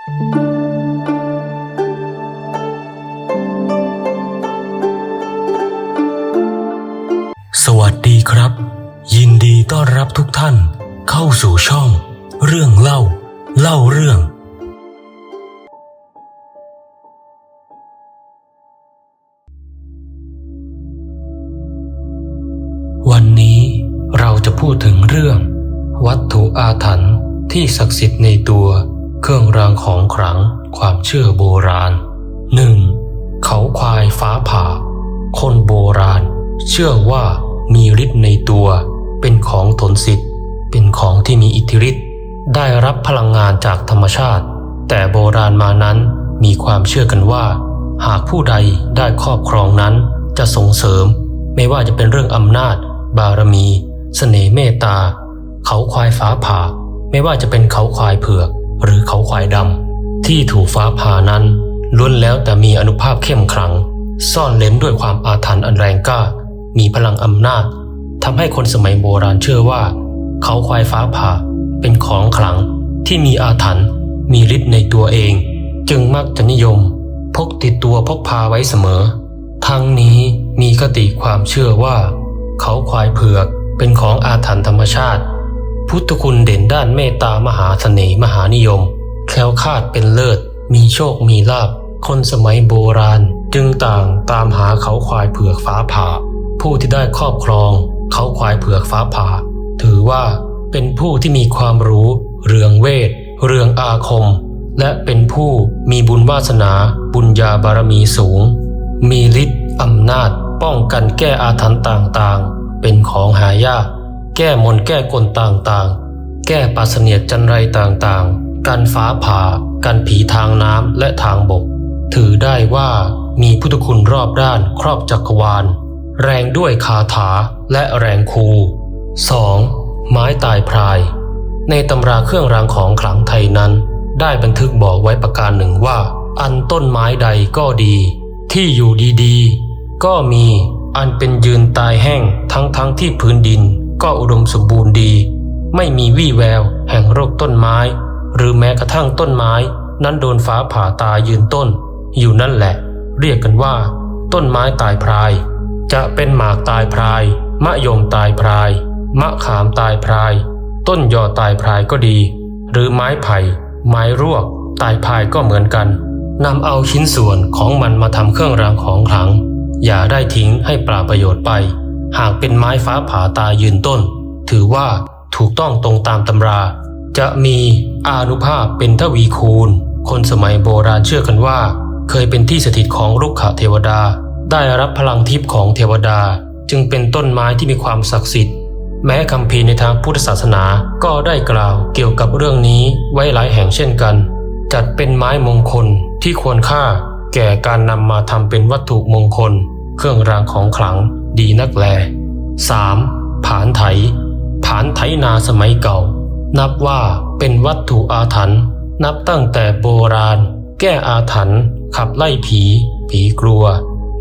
สวัสดีครับ ยินดีต้อนรับทุกท่านเข้าสู่ช่อง เรื่องเล่า เล่าเรื่อง วันนี้เราจะพูดถึงเรื่อง วัตถุอาถรรพ์ที่ศักดิ์สิทธิ์ในตัว เครื่องรางของขลังความเชื่อโบราณ 1. เขาควายฟ้าผ่า คนโบราณ เชื่อว่ามีฤทธิ์ในตัว เป็นของทนสิทธิ์เป็นของที่มีอิทธิฤทธิ์ได้รับพลังงานจากธรรมชาติ แต่โบราณมานั้นมีความเชื่อกันว่า หากผู้ใดได้ครอบครองนั้นจะส่งเสริม ไม่ว่าจะเป็นเรื่องอำนาจ บารมีเสน่ห์เมตตา เขาควายฟ้าผ่า ไม่ว่าจะเป็นเขาควายเผือก หรือเขาควายดำที่ถูกฟ้าผ่านั้นล้วนแล้วแต่มีอนุภาพเข้มขลัง ซ่อนเล้นด้วยความอาถรรพ์อันแรงกล้า มีพลังอำนาจทำให้คนสมัยโบราณเชื่อว่า เขาควายฟ้าผ่าเป็นของขลังที่มีอาถรรพ์มีฤทธิ์ในตัวเอง จึงมักจะนิยม พกติดตัวพกพาไว้เสมอ ทั้งนี้มีคติความเชื่อว่า เขาควายเผือกเป็นของอาถรรพ์ธรรมชาติ พุทธคุณเด่นด้านเมตตามหาเสน่ห์มหานิยม แคล้วคาดเป็นเลิศ มีโชคมีลาภคนสมัยโบราณ จึงต่างตามหาเขาควายเผือกฟ้าผ่า ผู้ที่ได้ครอบครอง เขาควายเผือกฟ้าผ่า ถือว่าเป็นผู้ที่มีความรู้ เรื่องเวท เรื่องอาคม และเป็นผู้มีบุญวาสนา บุญญาบารมีสูง มีฤทธิ์อำนาจ ป้องกันแก้อาถรรพ์ต่างๆ เป็นของหายาก แก้มนแก้กลต่างๆ แก้ปัสเนียดจันไรต่างๆ กันฟ้าผ่า กันผีทางน้ำและทางบก ถือได้ว่ามีพุทธคุณรอบด้านครอบจักรวาล แรงด้วยคาถาและแรงคู 2. ไม้ตายพราย ในตำราเครื่องรางของขลังไทยนั้น ได้บันทึกบอกไว้ประการหนึ่งว่า อันต้นไม้ใดก็ดี ที่อยู่ดีๆ ก็มีอันเป็นยืนตายแห้งทั้งๆทที่พื้นดิน ก็อุดมสมบูรณ์ดี ไม่มีวี่แวว แห่งโรคต้นไม้ หรือแม้กระทั่งต้นไม้ นั้นโดนฟ้าผ่าตายยืนต้น อยู่นั่นแหละ เรียกกันว่า ต้นไม้ตายพราย จะเป็นหมากตายพราย มะยมตายพราย มะขามตายพราย ต้นยอตายพรายก็ดี หรือไม้ไผ่ ไม้รวก ตายพรายก็เหมือนกันนำเอาชิ้นส่วนของมันมาทำเครื่องรางของขลัง อย่าได้ทิ้งให้ปราประโยชน์ไป หากเป็นไม้ฟ้าผ่าตายืนต้น ถือว่าถูกต้องตรงตามตำรา จะมีอานุภาพเป็นทวีคูณ คนสมัยโบราณเชื่อกันว่า เคยเป็นที่สถิตของรุกขะเทวดา ได้รับพลังทิพย์ของเทวดา จึงเป็นต้นไม้ที่มีความศักดิ์สิทธิ์ แม้คำพีในทางพุทธศาสนาก็ได้กล่าวเกี่ยวกับเรื่องนี้ไว้หลายแห่งเช่นกัน จัดเป็นไม้มงคลที่ควรค่าแก่การนำมาทำเป็นวัตถุมงคล เครื่องรางของขลัง ดีนักแล 3. ผานไถ ผานไถนาสมัยเก่า นับว่าเป็นวัตถุอาถรรพ์นับตั้งแต่โบราณ แก้อาถรรพ์ขับไล่ผี ผีกลัว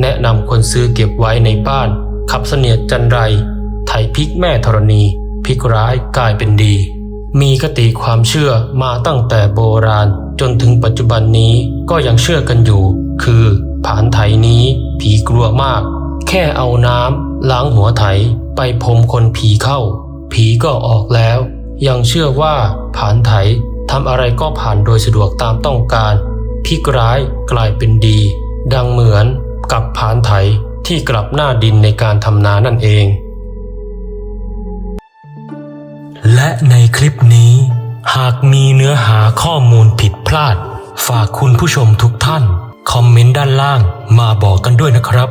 แนะนำคนซื้อเก็บไว้ในบ้าน ขับเสนียดจันไร ไถพิกแม่ธรณีพิกร้ายกลายเป็นดี มีคติความเชื่อมาตั้งแต่โบราณ จนถึงปัจจุบันนี้ก็ยังเชื่อกันอยู่ คือ ผานไถนี้ผีกลัวมาก แค่เอาน้ำล้างหัวไถไปพรมคนผีเข้า ผีก็ออกแล้ว ยังเชื่อว่าผานไถทำอะไรก็ผ่านโดยสะดวกตามต้องการพลิกร้ายกลายเป็นดี ดังเหมือนกับผานไถที่กลับหน้าดินในการทำนานั่นเอง และในคลิปนี้ หากมีเนื้อหาข้อมูลผิดพลาด ฝากคุณผู้ชมทุกท่าน คอมเมนต์ด้านล่างมาบอกกันด้วยนะครับ